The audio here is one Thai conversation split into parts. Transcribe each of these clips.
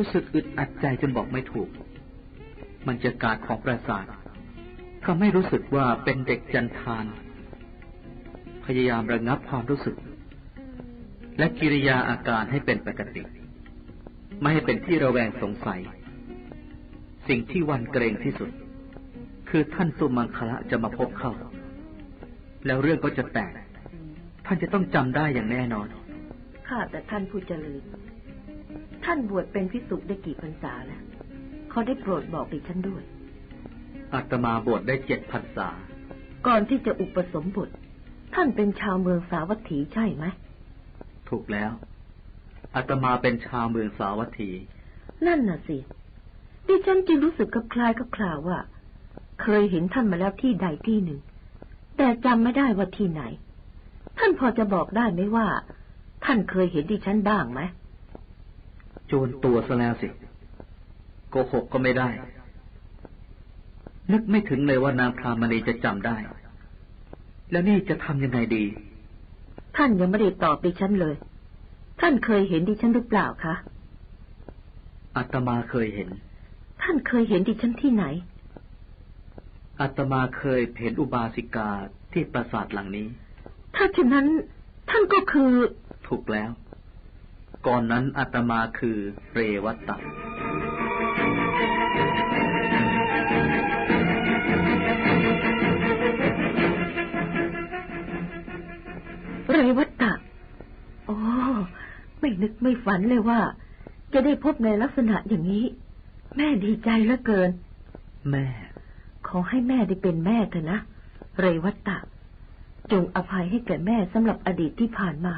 รู้สึกอึดอัดใจจนบอกไม่ถูก มันจะกาดของประสาททำให้รู้สึกว่าเป็นเด็กจันทาน พยายามระงับความรู้สึก และกิริยาอาการให้เป็นปกติ ไม่ให้เป็นที่ระแวงสงสัย สิ่งที่วันเกรงที่สุด คือท่านสุมังคละจะมาพบเข้า แล้วเรื่องก็จะแตก ท่านจะต้องจำได้อย่างแน่นอน ข้าแต่ท่านผู้เจริญ ท่านบวชเป็นพิสุได้กี่พรรษาแล้วเขาได้โปรดบอกดิฉันด้วย อาตมาบวชได้เจ็ดพรรษา ก่อนที่จะอุปสมบท ท่านเป็นชาวเมืองสาวัตถีใช่ไหม ถูกแล้ว อาตมาเป็นชาวเมืองสาวัตถี นั่นน่ะสิ ดิฉันจึงรู้สึกกับคล้ายกับคลาวว่า เคยเห็นท่านมาแล้วที่ใดที่หนึ่ง แต่จำไม่ได้ว่าที่ไหน ท่านพอจะบอกได้ไหมว่า ท่านเคยเห็นดิฉันบ้างไหม โจรตัวซะแล้วสิโกหกก็ไม่ได้ นึกไม่ถึงเลยว่านางพรามณีจะจำได้ แล้วนี่จะทำยังไงดี ท่านยังไม่ได้ตอบดิฉันเลย ท่านเคยเห็นดิฉันหรือเปล่าคะอาตมาเคยเห็น ท่านเคยเห็นดิฉันที่ไหนอาตมาเคยเห็นอุบาสิกาที่ปราสาทหลังนี้ ถ้าเช่นนั้นท่านก็คือ ถูกแล้ว ก่อนนั้นอาตมาคือเรวัตตะเรวัตตะ โอ้ ไม่นึกไม่ฝันเลยว่า จะได้พบในลักษณะอย่างนี้ แม่ดีใจเหลือเกิน แม่ ขอให้แม่ได้เป็นแม่เถอะนะ เรวัตตะ จงอภัยให้แก่แม่สำหรับอดีตที่ผ่านมา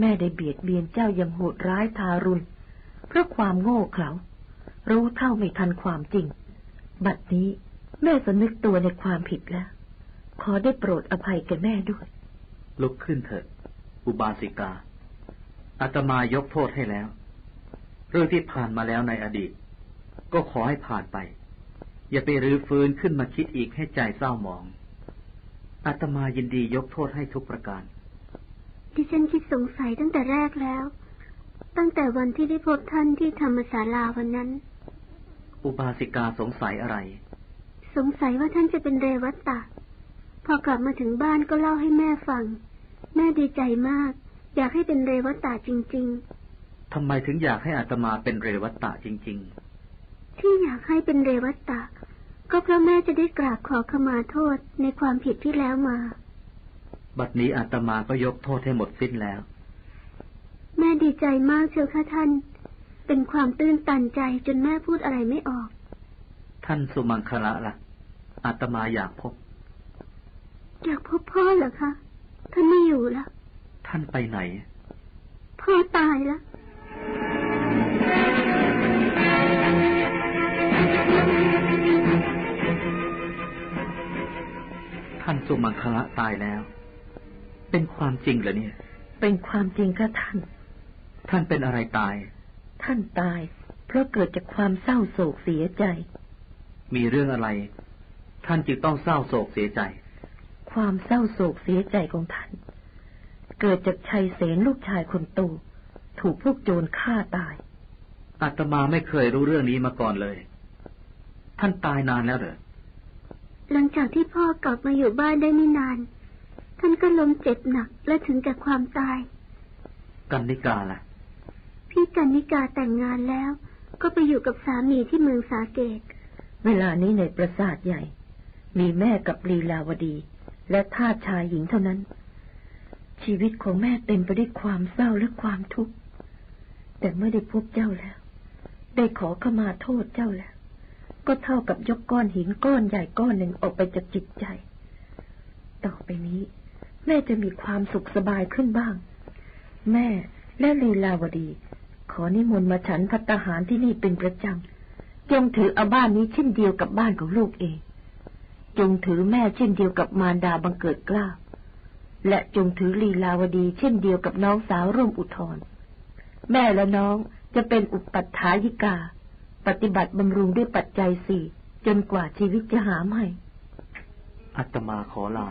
แม่ได้เบียดเบียนเจ้าอย่างโหดร้ายทารุณ เพราะความโง่เขลา รู้เท่าไม่ทันความจริง บัดนี้แม่สำนึกตัวในความผิดแล้ว ขอได้โปรดอภัยแก่แม่ด้วย ลุกขึ้นเถิด อุบาสิกา อาตมายกโทษให้แล้ว เรื่องที่ผ่านมาแล้วในอดีต ก็ขอให้ผ่านไป อย่าไปรื้อฟื้นขึ้นมาคิดอีกให้ใจเศร้าหมองอาตมายินดียกโทษให้ทุกประการ ดิฉันคิดสงสัยตั้งแต่แรกแล้ว ตั้งแต่วันที่ได้พบท่านที่ธรรมศาลาวันนั้น อุบาสิกาสงสัยอะไร สงสัยว่าท่านจะเป็นเรวัตตะ พอกลับมาถึงบ้านก็เล่าให้แม่ฟัง แม่ดีใจมาก อยากให้เป็นเรวัตตะจริงทำไมถึงอยากให้อาตมาเป็นเรวัตตะจริง ๆ ที่อยากให้เป็นเรวัตตะ ก็เพราะแม่จะได้กราบขอขมาโทษในความผิดที่แล้วมาๆ บัดนี้อาตมาก็ยกโทษให้หมดสิ้นแล้ว แม่ดีใจมากเชียวค่ะท่าน เป็นความตื้นตันใจจนแม่พูดอะไรไม่ออก ท่านสุมังคละล่ะ อาตมาอยากพบ อยากพบพ่อเหรอคะ ท่านไม่อยู่แล้วท่านไปไหน พ่อตายแล้วท่านสุมังคละตายแล้ว เป็นความจริงเหรอเนี่ย เป็นความจริงค่ะท่าน ท่านเป็นอะไรตาย ท่านตาย เพราะเกิดจากความเศร้าโศกเสียใจ มีเรื่องอะไร ท่านจึงต้องเศร้าโศกเสียใจ ความเศร้าโศกเสียใจของท่าน เกิดจากชัยเสนลูกชายคนโตถูกพวกโจรฆ่าตาย อาตมาไม่เคยรู้เรื่องนี้มาก่อนเลย ท่านตายนานแล้วเหรอ หลังจากที่พ่อกลับมาอยู่บ้านได้ไม่นาน ท่านก็ล้มเจ็บหนักและถึงแก่ความตาย กันนิกาล่ะ พี่กันนิกาแต่งงานแล้ว ก็ไปอยู่กับสามีที่เมืองสาเกต เวลานี้ในปราสาทใหญ่ มีแม่กับลีลาวดี และทาสชายหญิงเท่านั้น ชีวิตของแม่เต็มไปด้วยความเศร้าและความทุกข์ แต่เมื่อได้พบเจ้าแล้ว ได้ขอขมาโทษเจ้าแล้ว ก็เท่ากับยกก้อนหินก้อนใหญ่ก้อนหนึ่งออกไปจากจิตใจ ต่อไปนี้ แม่จะมีความสุขสบายขึ้นบ้าง แม่และลีลาวดี ขอนิมนต์มาฉันพัตตาหารที่นี่เป็นประจำจงถือเอาบ้านนี้เช่นเดียวกับบ้านของลูกเอง จงถือแม่เช่นเดียวกับมารดาบังเกิดกล้า และจงถือลีลาวดีเช่นเดียวกับน้องสาวร่วมอุทธรแม่และน้องจะเป็นอุปัฏฐายิกา ปฏิบัติบำรุงด้วยปัจจัยสี่จนกว่าชีวิตจะหาไม่อาตมาขอลา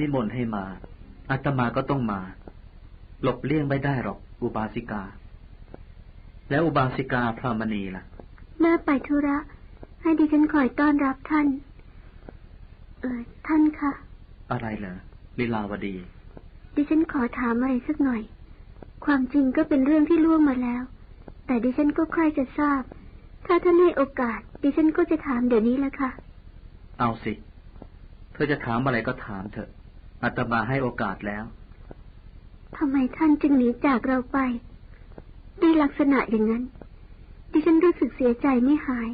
นิมนต์ให้มาอาตมาก็ต้องมา หลบเลี่ยงไม่ได้หรอก อุบาสิกา แล้วอุบาสิกาพรามณีล่ะ แม่ไปธุระ ให้ดิฉันคอยต้อนรับท่าน เออท่านคะ อะไรเหรอลีลาวดี ดิฉันขอถามอะไรสักหน่อย ความจริงก็เป็นเรื่องที่ล่วงมาแล้ว แต่ดิฉันก็ใคร่จะทราบ ถ้าท่านให้โอกาส ดิฉันก็จะถามเดี๋ยวนี้แหละค่ะ เอาสิ เธอจะถามอะไรก็ถามเถอะ อาตมาให้โอกาสแล้วทำไมท่านจึงหนีจากเราไปด้วยลักษณะอย่างนั้น ดิฉันรู้สึกเสียใจไม่หาย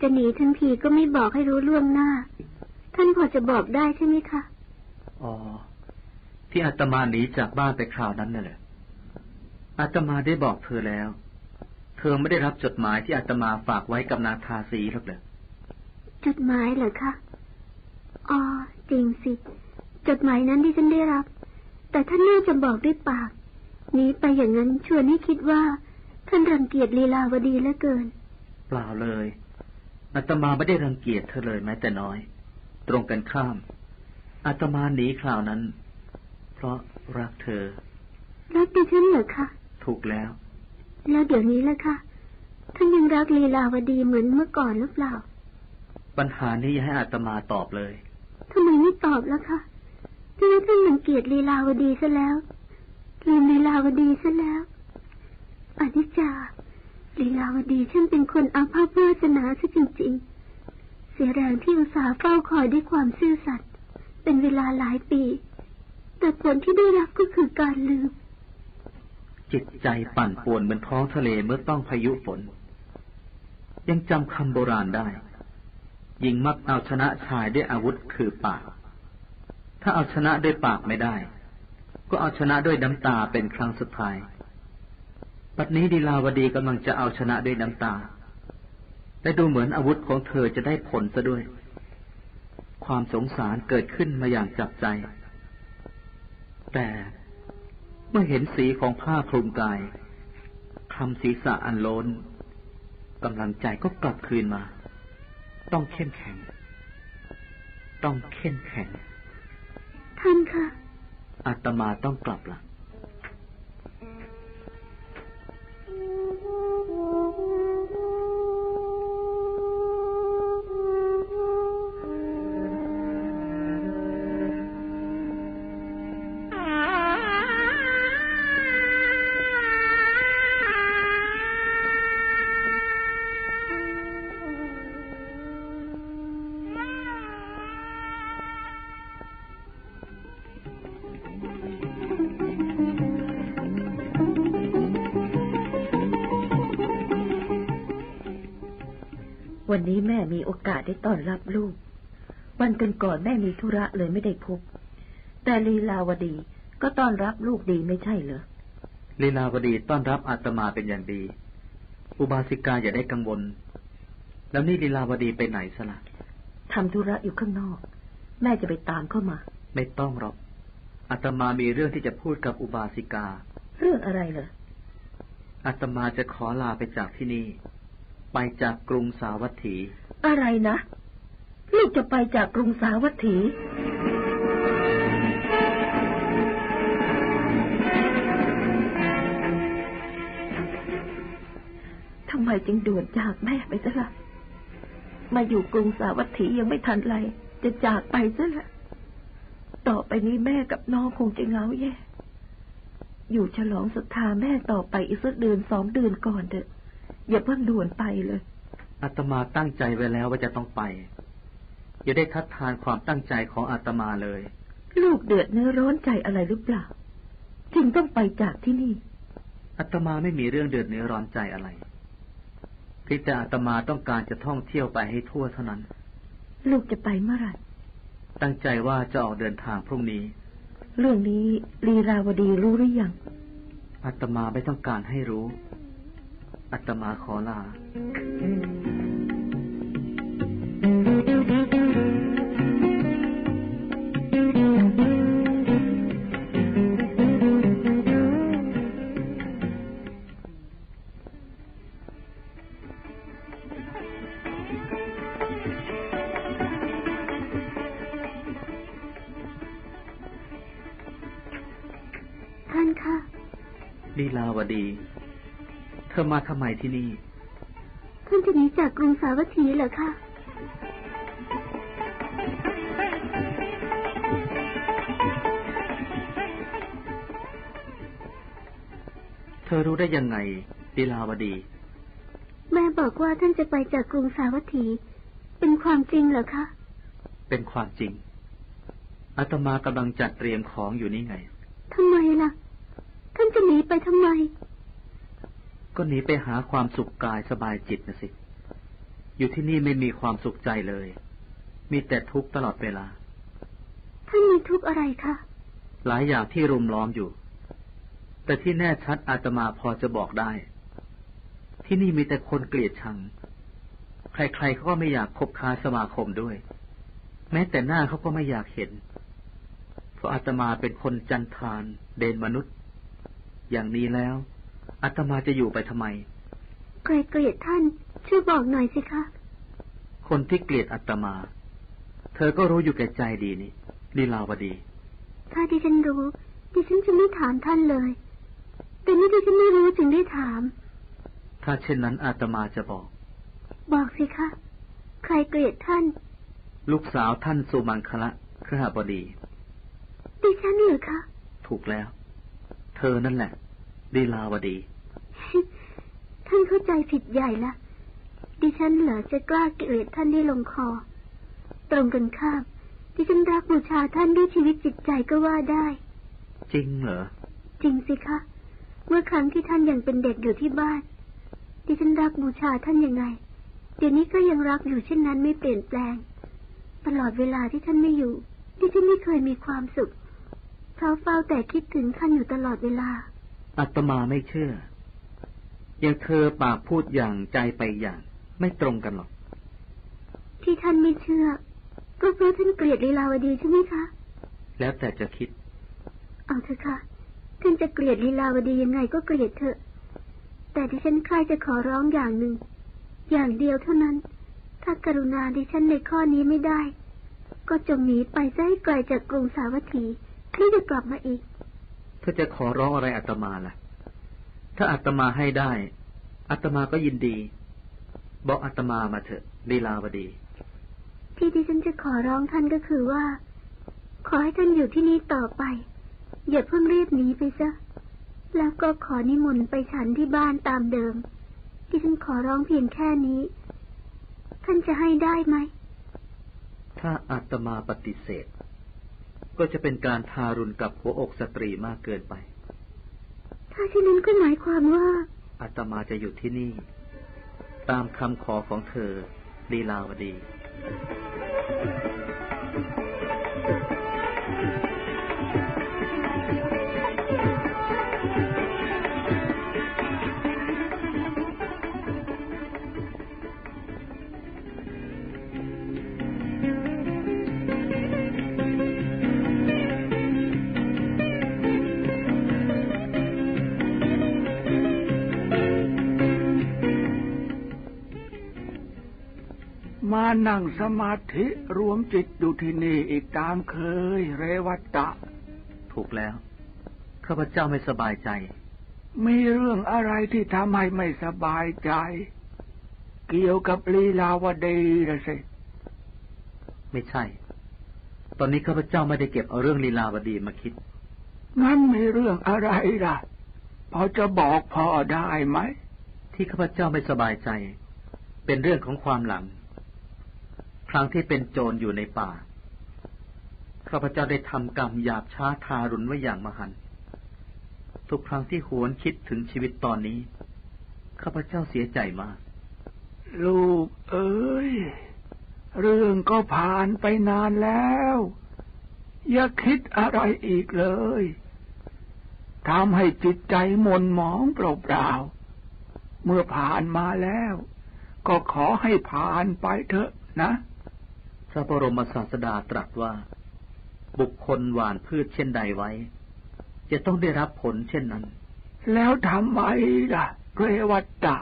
จะหนีทั้งทีก็ไม่บอกให้รู้ล่วงหน้า ท่านพอจะบอกได้ใช่ไหมคะ อ๋อ ที่อาตมาหนีจากบ้านไปคราวนั้นน่ะเหรออาตมาได้บอกเธอแล้ว เธอไม่ได้รับจดหมายที่อาตมาฝากไว้กับนางทาสีหรอกเหรอจดหมายเหรอคะ อ๋อ จริงสิ จดหมายนั้นที่ฉันได้รับ แต่ท่านน่าจะบอกด้วยปากหนีไปอย่างนั้นชวนให้คิดว่า ท่านรังเกียจลีลาวดีเหลือเกิน เปล่าเลยอาตมาไม่ได้รังเกียจเธอเลยแม้แต่น้อย ตรงกันข้ามอาตมาหนีคราวนั้น เพราะรักเธอ รักดิฉันเหรอคะถูกแล้ว แล้วเดี๋ยวนี้ล่ะคะท่านยังรักลีลาวดีเหมือนเมื่อก่อนหรือเปล่า ปัญหานี้อย่าให้อาตมาตอบเลยทำไมไม่ตอบล่ะคะ ที่ว่าท่านรังเกียจลีลาวดีซะแล้วลืมลีลาวดีซะแล้วอนิจจาลีลาวดีฉันเป็นคนอาภัพวาสนาซะจริงๆ เสียแรงที่อุตส่าห์เฝ้าคอยด้วยความซื่อสัตย์เป็นเวลาหลายปี แต่ผลที่ได้รับก็คือการลืม จิตใจปั่นป่วนเหมือนท้องทะเลเมื่อต้องพายุฝน ยังจำคำโบราณได้ หญิงมักเอาชนะชายด้วยอาวุธคือปาก ถ้าเอาชนะด้วยปากไม่ได้ ก็เอาชนะด้วยน้ำตาเป็นครั้งสุดท้ายปัดนี้ดีลาวดีกำลังจะเอาชนะด้วยน้ำตาและดูเหมือนอาวุธของเธอจะได้ผลซะด้วย ความสงสารเกิดขึ้นมาอย่างจับใจ แต่เมื่อเห็นสีของผ้าคลุมกายคำศีรษะอันโลนกำลังใจก็กลับคืนมา ต้องเข้มแข็ง ต้องเข้มแข็ง ท่านคะอาตมาต้องกลับละ วันนี้แม่มีโอกาสได้ต้อนรับลูก วันก่อนก่อนๆแม่มีธุระเลยไม่ได้พบ แต่ลีลาวดีก็ต้อนรับลูกดีไม่ใช่เหรอลีลาวดีต้อนรับอาตมาเป็นอย่างดี อุบาสิกาอย่าได้กังวล แล้วนี่ลีลาวดีไปไหนสละทำธุระอยู่ข้างนอก แม่จะไปตามเข้ามา ไม่ต้องหรอกอาตมามีเรื่องที่จะพูดกับอุบาสิกา เรื่องอะไรเหรออาตมาจะขอลาไปจากที่นี่ ไปจากกรุงสาวัตถี อะไรนะ ลูกจะไปจากกรุงสาวัตถีทำไมจึงด่วนจากแม่ไปซะละ่ะมาอยู่กรุงสาวัตถียังไม่ทันไร จะจากไปซะละต่อไปนี้แม่กับน้องคงจะเหงาแย่ อยู่ฉลองศรัทธาแม่ต่อไปอีกสักเดือนสองเดือนก่อนเถอะ อย่าเพิ่งด่วนไปเลยอาตมาตั้งใจไว้แล้วว่าจะต้องไป อย่าได้ทัดทานความตั้งใจของอาตมาเลย ลูกเดือดเนื้อร้อนใจอะไรหรือเปล่า จึงต้องไปจากที่นี่อาตมาไม่มีเรื่องเดือดเนื้อร้อนใจอะไรเพียงแต่อาตมาต้องการจะท่องเที่ยวไปให้ทั่วเท่านั้น ลูกจะไปเมื่อไหร่ตั้งใจว่าจะออกเดินทางพรุ่งนี้ เรื่องนี้ลีราวดีรู้หรือยังอาตมาไม่ต้องการให้รู้ อาตมาขอลา มาทำไมที่นี่ ท่านจะหนีจากกรุงสาวัตถีเหรอคะเธอรู้ได้ยังไงลีลาวดี แม่บอกว่าท่านจะไปจากกรุงสาวัตถี เป็นความจริงเหรอคะ เป็นความจริงอาตมากำลังจัดเตรียมของอยู่นี่ไงทำไมล่ะ ท่านจะหนีไปทำไม ก็หนีไปหาความสุขกายสบายจิตนะสิ อยู่ที่นี่ไม่มีความสุขใจเลย มีแต่ทุกข์ตลอดเวลา ท่านมีทุกข์อะไรคะ หลายอย่างที่รุมล้อมอยู่ แต่ที่แน่ชัดอาตมาพอจะบอกได้ ที่นี่มีแต่คนเกลียดชัง ใครๆเขาก็ไม่อยากคบค้าสมาคมด้วย แม้แต่หน้าเขาก็ไม่อยากเห็น เพราะอาตมาเป็นคนจันทาน เดนมนุษย์ อย่างนี้แล้ว อาตมาจะอยู่ไปทำไม ใครเกลียดท่าน ช่วยบอกหน่อยสิคะ คนที่เกลียดอาตมา เธอก็รู้อยู่แก่ใจดีนี่ลีลาวดี ถ้าดิฉันรู้ ดิฉันจะไม่ถามท่านเลย แต่นี่ดิฉันไม่รู้จึงได้ถาม ถ้าเช่นนั้นอาตมาจะบอก บอกสิคะ ใครเกลียดท่าน ลูกสาวท่านสุมังคละครหบดี ดิฉันเหรอคะ ถูกแล้ว เธอนั่นแหละ ลีลาวดี ท่านเข้าใจผิดใหญ่ละดิฉันเหรอจะกล้าเกลียดท่านได้ลงคอ ตรงกันข้ามดิฉันรักบูชาท่านด้วยชีวิตจิตใจก็ว่าได้ จริงเหรอ จริงสิคะ เมื่อครั้งที่ท่านยังเป็นเด็กอยู่ที่บ้าน ดิฉันรักบูชาท่านยังไง เดี๋ยวนี้ก็ยังรักอยู่เช่นนั้นไม่เปลี่ยนแปลง ตลอดเวลาที่ท่านไม่อยู่ดิฉันไม่เคยมีความสุขเพราะเฝ้าแต่คิดถึงท่านอยู่ตลอดเวลา อาตมาไม่เชื่อ อย่างเธอปากพูดอย่างใจไปอย่าง ไม่ตรงกันหรอก ที่ท่านไม่เชื่อ ก็เพราะท่านเกลียดลีลาวดีใช่ไหมคะ แล้วแต่จะคิด เอาเถอะค่ะ ท่านจะเกลียดลีลาวดียังไงก็เกลียดเถอะ แต่ดิฉันใครจะขอร้องอย่างหนึ่ง อย่างเดียวเท่านั้น ถ้ากรุณาดิฉันในข้อนี้ไม่ได้ ก็จงหนีไปซะให้ไกลจากกรุงสาวัตถีไม่จะกลับมาอีก เธอจะขอร้องอะไรอาตมาล่ะ ถ้าอาตมาให้ได้อาตมาก็ยินดี บอกอาตมามาเถอะลีลาวดี ที่ดิฉันจะขอร้องท่านก็คือว่า ขอให้ท่านอยู่ที่นี่ต่อไป อย่าเพิ่งรีบหนีไปซะแล้วก็ขอนิมนต์ไปฉันที่บ้านตามเดิมดิฉันขอร้องเพียงแค่นี้ ท่านจะให้ได้ไหม ถ้าอาตมาปฏิเสธ ก็จะเป็นการทารุณกับหัวอกสตรีมากเกินไป ถ้าเช่นนั้นก็หมายความว่าอาตมาจะอยู่ที่นี่ ตามคำขอของเธอลีลาวดี มานั่งสมาธิรวมจิตอยู่ที่นี่อีกตามเคย เรวัตตะ ถูกแล้ว ข้าพเจ้าไม่สบายใจ มีเรื่องอะไรที่ทำให้ไม่สบายใจ เกี่ยวกับลีลาวดีละสิ ไม่ใช่ ตอนนี้ข้าพเจ้าไม่ได้เก็บเอาเรื่องลีลาวดีมาคิด งั้นมีเรื่องอะไรล่ะ พอจะบอกพ่อได้ไหม ที่ข้าพเจ้าไม่สบายใจ เป็นเรื่องของความหลัง ครั้งที่เป็นโจรอยู่ในป่า ข้าพเจ้าได้ทำกรรมหยาบช้าทารุณไว้อย่างมหันต์ทุกครั้งที่หวนคิดถึงชีวิตตอนนี้ ข้าพเจ้าเสียใจมาก ลูกเอ้ย เรื่องก็ผ่านไปนานแล้ว อย่าคิดอะไรอีกเลยทำให้จิตใจหม่นหมองเปล่าๆ เมื่อผ่านมาแล้ว ก็ขอให้ผ่านไปเถอะนะ ระบรมศาสดาตรัสว่า บุคคลหว่านพืชเช่นใดไว้ จะต้องได้รับผลเช่นนั้น แล้วทำไมล่ะเรวัตตะ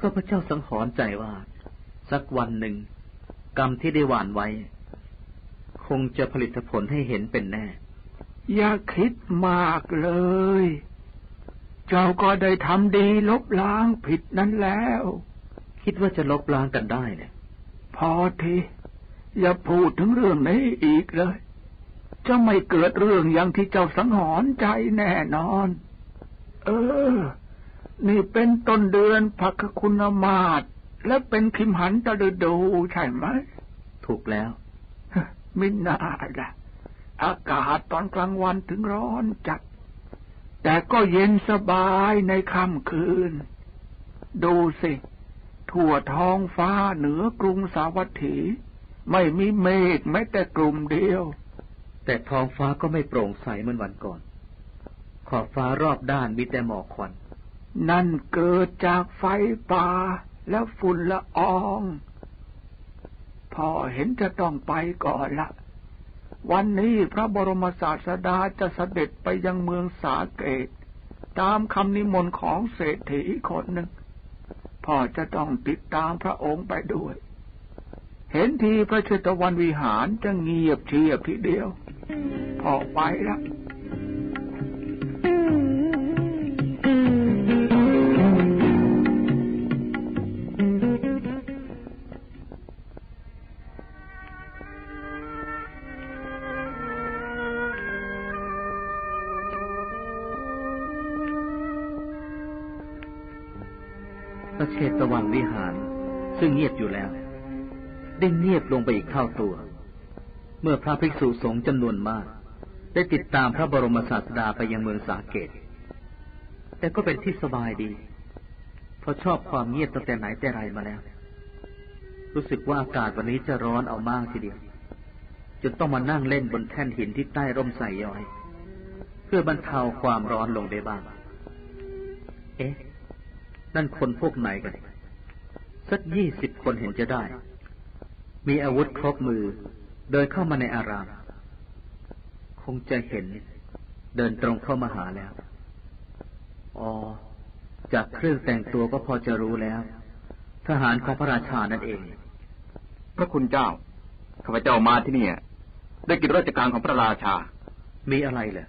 ข้าพเจ้าสังหรณ์ใจว่า สักวันหนึ่ง กรรมที่ได้หว่านไว้ คงจะผลิตผลให้เห็นเป็นแน่ อย่าคิดมากเลย เจ้าก็ได้ทำดีลบล้างผิดนั้นแล้ว คิดว่าจะลบล้างกันได้เนี่ยพอที อย่าพูดถึงเรื่องนี้อีกเลย จะไม่เกิดเรื่องอย่างที่เจ้าสังหรณ์ใจแน่นอน เออ นี่เป็นต้นเดือนพักคุณมาศและเป็นคิมหันตะฤดูใช่ไหม ถูกแล้ว มิน่าละอากาศตอนกลางวันถึงร้อนจัด แต่ก็เย็นสบายในค่ำคืน ดูสิ ทั่วท้องฟ้าเหนือกรุงสาวัตถี ไม่มีเมฆแม้แต่กลุ่มเดียว แต่ท้องฟ้าก็ไม่โปร่งใสเหมือนวันก่อน ขอบฟ้ารอบด้านมีแต่หมอกควัน นั่นเกิดจากไฟป่าและฝุ่นละอองพ่อเห็นจะต้องไปก่อนละวันนี้พระบรมศาสดาจะเสด็จไปยังเมืองสาเกต ตามคำนิมนต์ของเศรษฐีคนหนึ่งพ่อจะต้องติดตามพระองค์ไปด้วย เห็นทีพระเชตวันวิหารจะเงียบเชียบทีเดียวพอไปและพระเชตวันวิหาร ซึ่งเงียบอยู่แล้ว ได้เงียบลงไปอีกเท่าตัว เมื่อพระภิกษุสงฆ์จำนวนมาก ได้ติดตามพระบรมศาสดาไปยังเมืองสาเกต แต่ก็เป็นที่สบายดี เพราะชอบความเงียบตั้งแต่ไหนแต่ไรมาแล้ว รู้สึกว่าอากาศวันนี้จะร้อนเอามากทีเดียวจนต้องมานั่งเล่นบนแท่นหินที่ใต้ร่มไทรย้อย เพื่อบรรเทาความร้อนลงได้บ้าง เอ๊ะ นั่นคนพวกไหนกัน สักยี่สิบคนเห็นจะได้ มีอาวุธครบมือ เดินเข้ามาในอาราม คงจะเห็น เดินตรงเข้ามาหาแล้ว อ๋อ จากเครื่องแต่งตัวก็พอจะรู้แล้ว ทหารของพระราชานั่นเอง พระคุณเจ้า ข้าพเจ้ามาที่นี่ได้กิจราชการของพระราชา มีอะไรเหรอ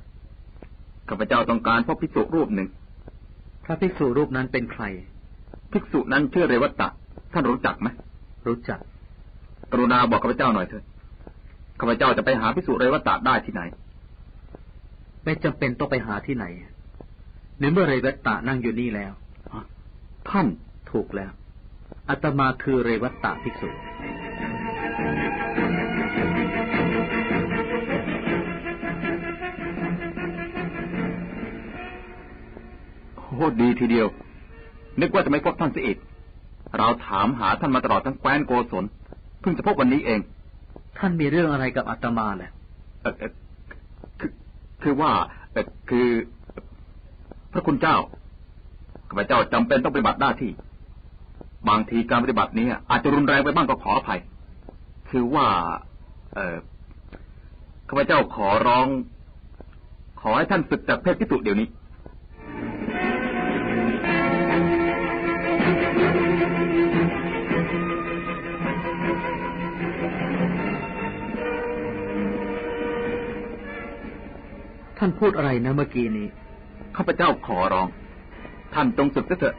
ข้าพเจ้าต้องการพบภิกษุรูปหนึ่ง พระภิกษุรูปนั้นเป็นใคร ภิกษุนั้นชื่อเรวัตตะ ท่านรู้จักไหม รู้จัก กรุณาบอกข้าพเจ้าหน่อยเถิดข้าพเจ้าจะไปหาภิกษุเรวัตตะได้ที่ไหน ไม่จำเป็นต้องไปหาที่ไหนในเมื่อเรวัตตะนั่งอยู่นี่แล้วท่านถูกแล้วอาตมาคือเรวัตตะภิกษุโอ้ดีทีเดียว นึกว่าจะไม่พบท่านเสียอีกเราถามหาท่านมาตลอดทั้งแคว้นโกศลเพิ่งจะพบวันนี้เอง ท่านมีเรื่องอะไรกับอาตมาแหละเอ่อเอ่อคือคือว่าเอ่อคือ พระคุณเจ้าข้าพเจ้าจำเป็นต้องปฏิบัติหน้าที่ บางทีการปฏิบัตินี้อาจจะรุนแรงไปบ้างก็ขออภัย คือว่า เออข้าพเจ้าขอร้อง ขอให้ท่านศึกจากเพศพิสุเดี๋ยวนี้ ท่านพูดอะไรนะเมื่อกี้นี้ข้าพเจ้าขอร้อง ท่านจงศึกเสียเถอะ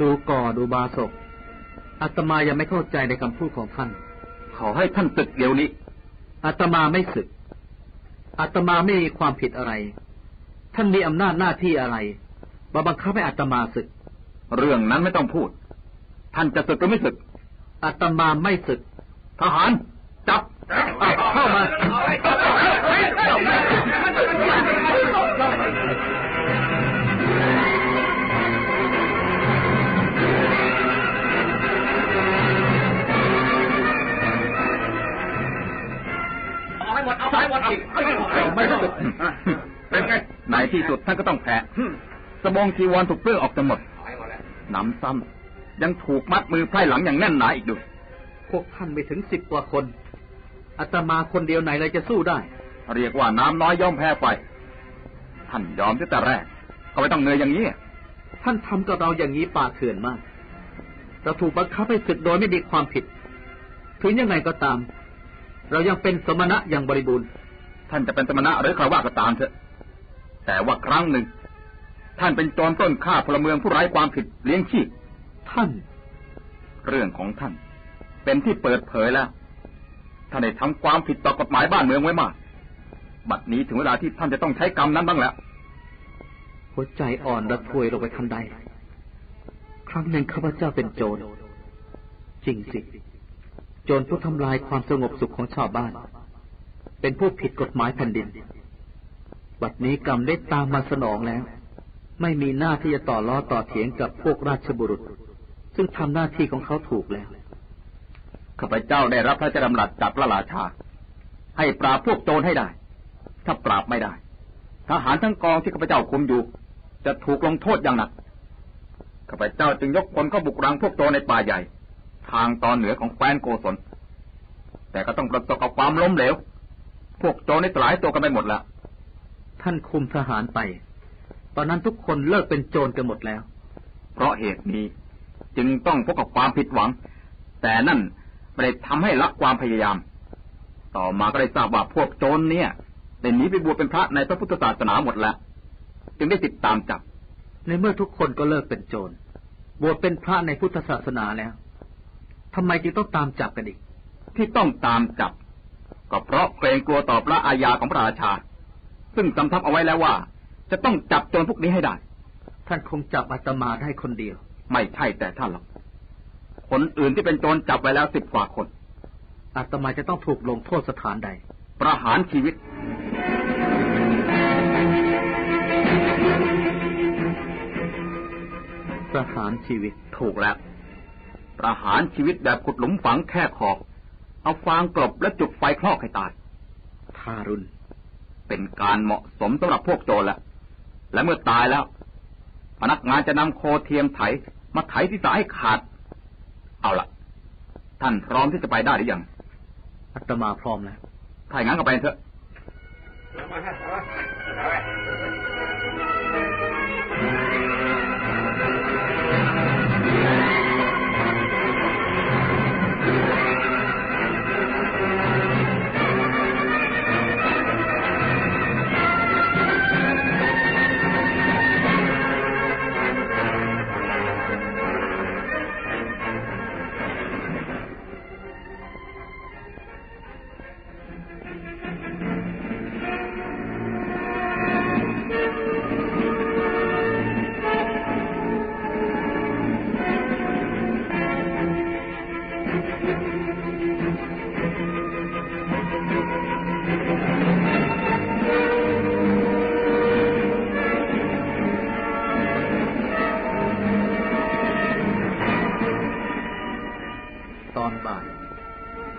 ดูก่อดูบาศกอาตมายังไม่เข้าใจในคำพูดของท่าน ขอให้ท่านศึกเดี๋ยวนี้อาตมาไม่ศึกอาตมาไม่มีความผิดอะไร ท่านมีอำนาจหน้าที่อะไรมาบังคับให้อาตมาศึก เรื่องนั้นไม่ต้องพูด ท่านจะศึกหรือไม่ศึกอาตมาไม่ศึก ทหาร จับเอาเข้ามาไม่ศึกเป็นไงในที่สุดท่านก็ต้องแพ้สบงจีวรถูกเปลื้อออกจนหมดหนำซ้ำยังถูกมัดมือไพร่หลังอย่างแน่นหนาอีกด้วยพวกท่านไม่ถึงสิบกว่าคนอาตมาคนเดียวไหนเลยจะสู้ได้ เรียกว่าน้ำน้อยย่อมแพ้ไฟท่านยอมตั้งแต่แรกก็ไม่ต้องเหนื่อยอย่างนี้ ท่านทำกับเราอย่างนี้ป่าเถื่อนมาก เราถูกบังคับให้ศึกโดยไม่มีความผิด ถึงยังไงก็ตาม เรายังเป็นสมณะอย่างบริบูรณ์ ท่านจะเป็นสมณะหรือใครว่าก็ตามเถอะ แต่ว่าครั้งหนึ่ง ท่านเป็นโจรปล้นฆ่าพลเมืองผู้ไร้ความผิดเลี้ยงชีพ ท่าน เรื่องของท่าน เป็นที่เปิดเผยแล้ว ท่านได้ทำความผิดต่อกฎหมายบ้านเมืองไว้มาก บัดนี้ถึงเวลาที่ท่านจะต้องใช้กรรมนั้นบ้างแล้ว หัวใจอ่อนระทวยลงไปทันใด ครั้งหนึ่งข้าพเจ้าเป็นโจร จริงสิ โจรผู้ทำลายความสงบสุขของชาวบ้าน เป็นผู้ผิดกฎหมายแผ่นดิน บัดนี้กรรมได้ตามมาสนองแล้ว ไม่มีหน้าที่จะต่อล้อต่อเถียงกับพวกราชบุรุษ ซึ่งทำหน้าที่ของเขาถูกแล้ว ข้าพเจ้าได้รับพระราชดำรัสจากพระราชา ให้ปราบพวกโจรให้ได้ ถ้าปราบไม่ได้ ทหารทั้งกองที่ข้าพเจ้าคุมอยู่ จะถูกลงโทษอย่างหนัก ข้าพเจ้าจึงยกพลเข้าบุกรังพวกโจรในป่าใหญ่ ทางตอนเหนือของแคว้นโกศลแต่ก็ต้องประสบกับความล้มเหลว พวกโจรได้สลายตัวกันไปหมดแล้ว ท่านคุมทหารไป ตอนนั้นทุกคนเลิกเป็นโจรกันหมดแล้ว เพราะเหตุนี้ จึงต้องพบกับความผิดหวัง แต่นั่นไม่ได้ทำให้ละความพยายาม ต่อมาก็ได้ทราบว่าพวกโจรเนี่ยได้หนีไปบวชเป็นพระในพระพุทธศาสนาหมดแล้ว จึงได้ติดตามจับ ในเมื่อทุกคนก็เลิกเป็นโจรบวชเป็นพระในพุทธศาสนาแล้วทำไมจึงต้องตามจับกันอีก ที่ต้องตามจับ ก็เพราะเกรงกลัวต่อพระอาญาของพระราชา ซึ่งสำทับเอาไว้แล้วว่า จะต้องจับโจรพวกนี้ให้ได้ ท่านคงจับอาตมาได้คนเดียว ไม่ใช่แต่ท่านหรอก คนอื่นที่เป็นโจรจับไว้แล้วสิบกว่าคน อาตมาจะต้องถูกลงโทษสถานใด ประหารชีวิต ประหารชีวิตถูกแล้ว ประหารชีวิตแบบขุดหลุมฝังแค่ขอบ เอาฟางกลบและจุดไฟคลอกให้ตายทารุณ เป็นการเหมาะสมสำหรับพวกโจรแล้วและเมื่อตายแล้ว พนักงานจะนำโคเทียมไถ มาไถที่สาให้ขาด เอาละท่านพร้อมที่จะไปได้หรือยังอาตมาพร้อมแล้วถ้าอย่างนั้นก็ไปเถอะ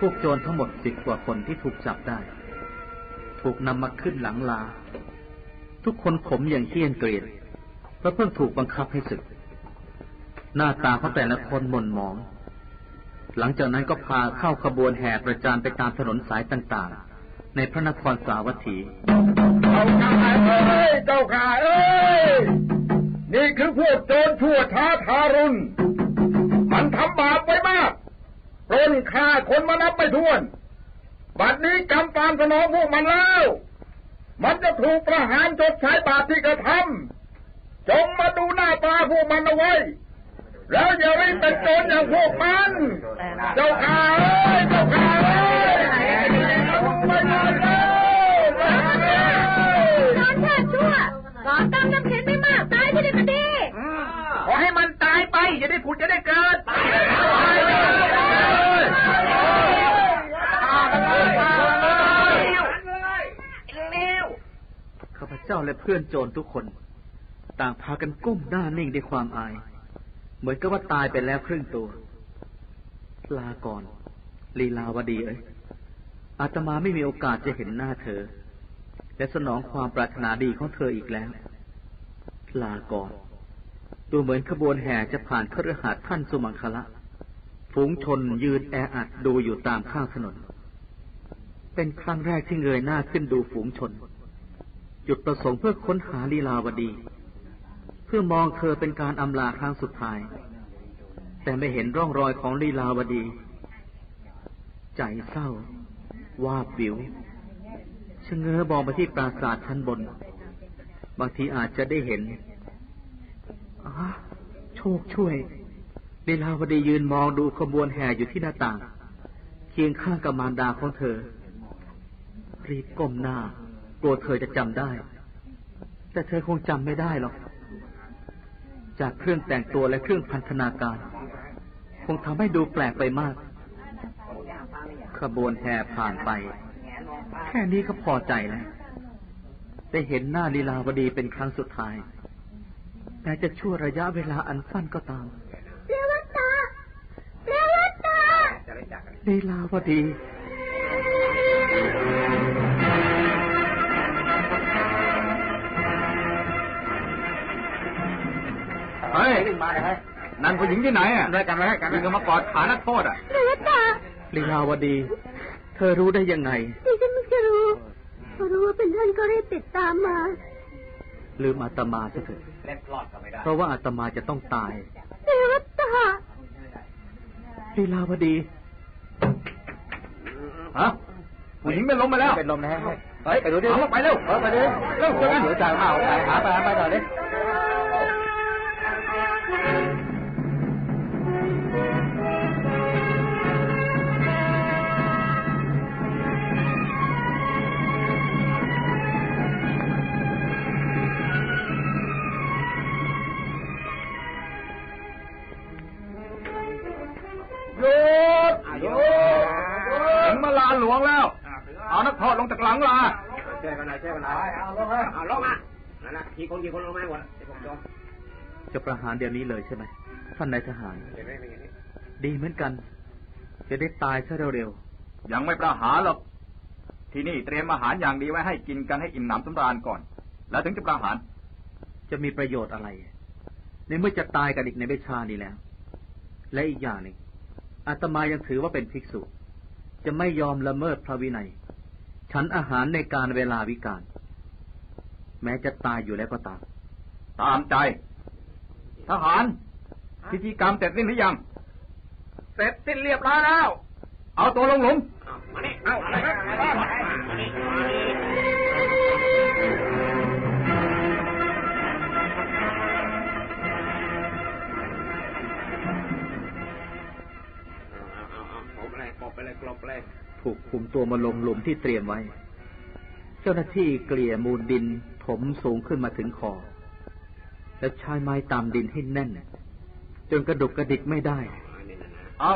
วกโจรทั้งหมดสิบกว่าคนที่ถูกจับได้ ถูกนำมาขึ้นหลังลา ทุกคนขมอย่างเฮี้ยนเกรียดเพราะเพิ่งถูกบังคับให้ศึก หน้าตาเขาแต่ละคนหม่นหมอง หลังจากนั้นก็พาเข้าขบวนแห่ประจานไปตามถนนสายต่างๆ ในพระนครสาวัตถี เจ้าข้าเอ้ย เจ้าข้าเอ้ย นี่คือพวกโจรชั่วช้าทารุณ มันทำบาปไว้มาก ล้นฆ่าคนมานับไม่ถ้วน บัดนี้กรรมตามสนองพวกมันแล้ว มันจะถูกประหารจดใช้บาปที่กระทำจงมาดูหน้าตาพวกมันเอาไว้ แล้วอย่ารีบเป็นโจรอย่างพวกมัน เจ้าข้าเอ้ยเจ้าข้าเอ้ยไม่ได้แล้วไม่ได้แล้วน้องชาติชั่วสอนตา จะได้ผุดจะได้เกิดข้าพเจ้าและเพื่อนโจรทุกคน ต่างพากันก้มหน้านิ่งด้วยความอาย เหมือนกับว่าตายไปแล้วครึ่งตัว ลาก่อนลีลาวดีเอ้ยอาตมาไม่มีโอกาสจะเห็นหน้าเธอ และสนองความปรารถนาดีของเธออีกแล้ว ลาก่อน ดูเหมือนขบวนแห่จะผ่านคฤหาสน์ท่านสุมังคละ ฝูงชนยืนแออัดดูอยู่ตามข้างถนน เป็นครั้งแรกที่เงยหน้าขึ้นดูฝูงชน จุดประสงค์เพื่อค้นหาลีลาวดี เพื่อมองเธอเป็นการอำลาครั้งสุดท้าย แต่ไม่เห็นร่องรอยของลีลาวดี ใจเศร้าวาบวิวชะเง้อมองไปที่ปราสาทชั้นบน บางทีอาจจะได้เห็น โชคช่วยลีลาวดียืนมองดูขบวนแห่อยู่ที่หน้าต่าง เคียงข้างกับมารดาของเธอ รีบก้มหน้ากลัวเธอจะจำได้ แต่เธอคงจำไม่ได้หรอก จากเครื่องแต่งตัวและเครื่องพันธนาการ คงทำให้ดูแปลกไปมาก ขบวนแห่ผ่านไป แค่นี้ก็พอใจแล้วได้เห็นหน้าลีลาวดีเป็นครั้งสุดท้าย แม้จะชั่วระยะเวลาอันสั้นก็ตามเรวัตตาเรวัตตาลีลาวดีเฮ้ยนั่นผู้หญิงที่ไหนอะได้กันไหมกันยิงกันมากอดขานักโทษอะเรวัตตาลีลาวดี เธอรู้ได้ยังไงดิฉันไม่จะรู้พอรู้ว่าเป็นท่านก็รีบติดตามมา ลืมอาตมาซะเถอะเพราะว่าอาตมาจะต้องตายเรวัตตาลีลาวดีฮะผู้หญิงเป็นลมไปแล้วเป็นลมแล้วเฮ้ยไปดูดิไปเร็วไปเร็วเร็วเจอกันเดี๋ยวจ่ายข้าวหาไปหาไปต่อดิ ถึงมาลานหลวงแล้ว เอานักโทษลงจากหลังลาช่วยกันหน่อยช่วยกันหน่อยเอาลงมาเอาลงมานั่นนะกี่คนกี่คนลงมาหมดเดี๋ยวผมยอมจะประหารเดี๋ยวนี้เลยใช่ไหมท่านนายทหารเดี๋ยวไม่เป็นอย่างนี้ดีเหมือนกัน จะได้ตายซะเร็วยังไม่ประหารหรอก ที่นี่เตรียมอาหารอย่างดีไว้ให้กินกันให้อิ่มหนำสำราญก่อน แล้วถึงจะประหารๆจะมีประโยชน์อะไร ในเมื่อจะตายกันอีกในไม่ช้านี้แล้ว และอีกอย่างหนึ่ง อาตมายังถือว่าเป็นภิกษุ จะไม่ยอมละเมิดพระวินัย ฉันอาหารในการเวลาวิกาลแม้จะตายอยู่แล้วก็ตาม ตามใจ ทหาร พิธีกรรมเสร็จสิ้นหรือยัง เสร็จสิ้นเรียบร้อยแล้ว เอาตัวลงหลุมเอามานี่เอาอะไรครับมานี่ม คุมตัวมาลงหลุมที่เตรียมไว้ เจ้าหน้าที่เกลี่ยมูลดินถมสูงขึ้นมาถึงคอ แล้วใช้ไม้ตามดินให้แน่น จนกระดุกกระดิกไม่ได้ เอา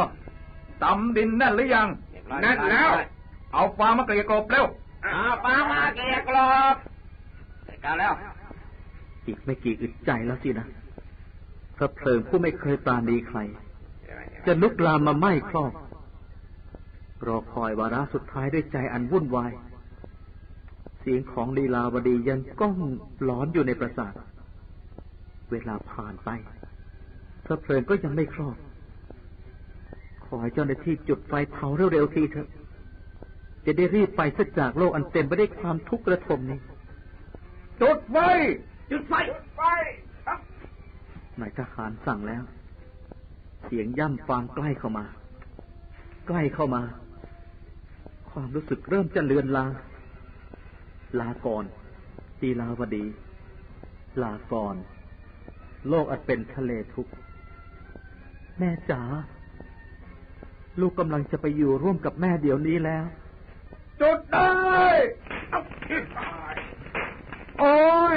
ตำดินแน่นหรือยังแน่นแล้ว เอาฟางมาเกลี่ยกลบเร็วอ่าปลามาเกลียกรอบจัดการแล้ว อีกไม่กี่อึดใจแล้วสินะพระเพลิงผู้ไม่เคยปราณีใคร จะลุกลามมาไหม้ครอบ รอคอยวาระสุดท้ายด้วยใจอันวุ่นวาย เสียงของลีลาวดียังก้องหลอนอยู่ในประสาท เวลาผ่านไปพระเพลิงก็ยังไม่ครอบ ขอให้เจ้าหน้าที่จุดไฟเผาเร็วๆทีเถอะ จะได้รีบไปสักจากโลกอันเต็มไปด้วยความทุกข์ระทมนี้ จุดไฟ จุดไฟไฟนายทหารสั่งแล้ว เสียงย่ำฟางใกล้เข้ามา ใกล้เข้ามา ความรู้สึกเริ่มจะเลือนลาง ลาก่อนตีลาวดี ลาก่อน โลกอันเป็นทะเลทุกข์แม่จ๋าลูกกำลังจะไปอยู่ร่วมกับแม่เดี๋ยวนี้แล้ว จุดได้โอ้ย